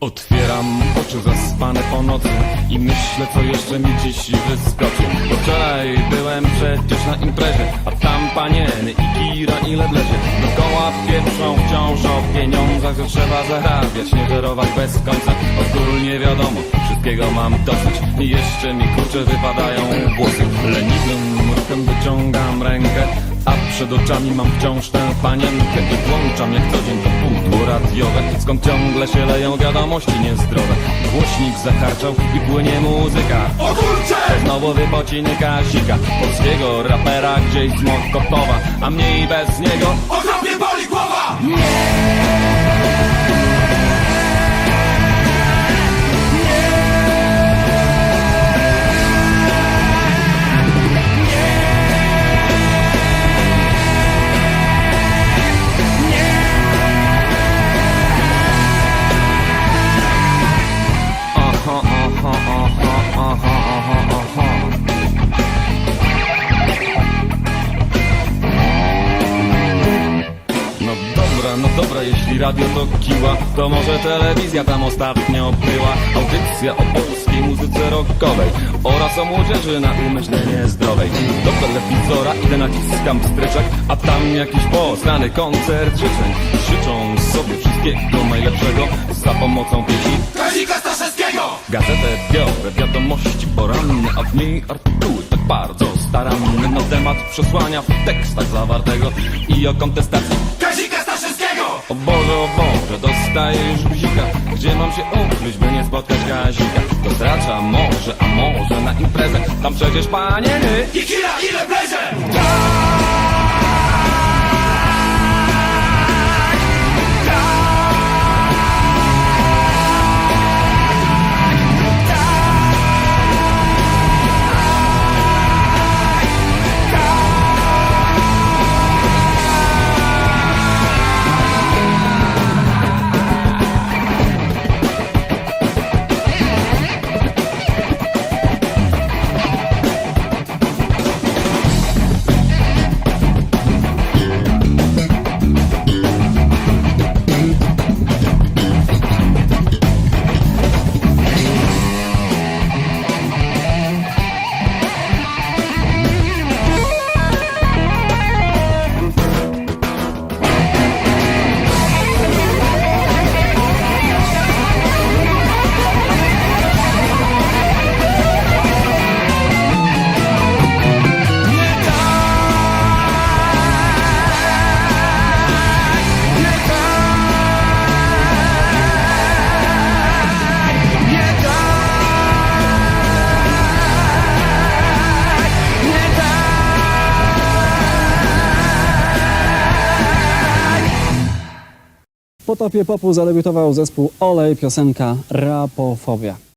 Otwieram oczy zaspane po nocy I myślę co jeszcze mi dziś wyskoczy. Bo wczoraj byłem przecież na imprezie A tam panieny i gira i ledlezie Dokoła pieprzą wciąż o pieniądzach Że trzeba zarabiać, nie żerować bez końca. Ogólnie wiadomo, wszystkiego mam dosyć I jeszcze mi kurcze wypadają włosy. Leniwym ruchem wyciągam rękę A przed oczami mam wciąż tę panienkę I włączam jak co dzień radiowe Skąd ciągle się leją wiadomości niezdrowe. Głośnik zaharczał i płynie muzyka. O kurcze! Znowu wypociny Kazika Polskiego rapera gdzieś z Mokotowa A mniej bez niego. Okropnie radio to kiła To może telewizja tam ostatnio była Audycja o polskiej muzyce rockowej Oraz o młodzieży na umyśle niezdrowej Do telewizora idę naciskam stryczek A tam jakiś poznany koncert życzeń Życzą sobie wszystkiego najlepszego Za pomocą pieśni Kazika Staszewskiego! Gazetę biorę, wiadomości poranne, a w niej artykuły tak bardzo staranne na temat przesłania w tekstach zawartego i o kontestacji. Staszewskiego! O Boże, o Boże, dostaję już bzika, gdzie mam się ukryć, by nie spotkać Kazika. To zdracza może, a może na imprezę, tam przecież panieny. I kira ile bleże! W potopie popu zadebiutował zespół Olej, piosenka Rapofobia.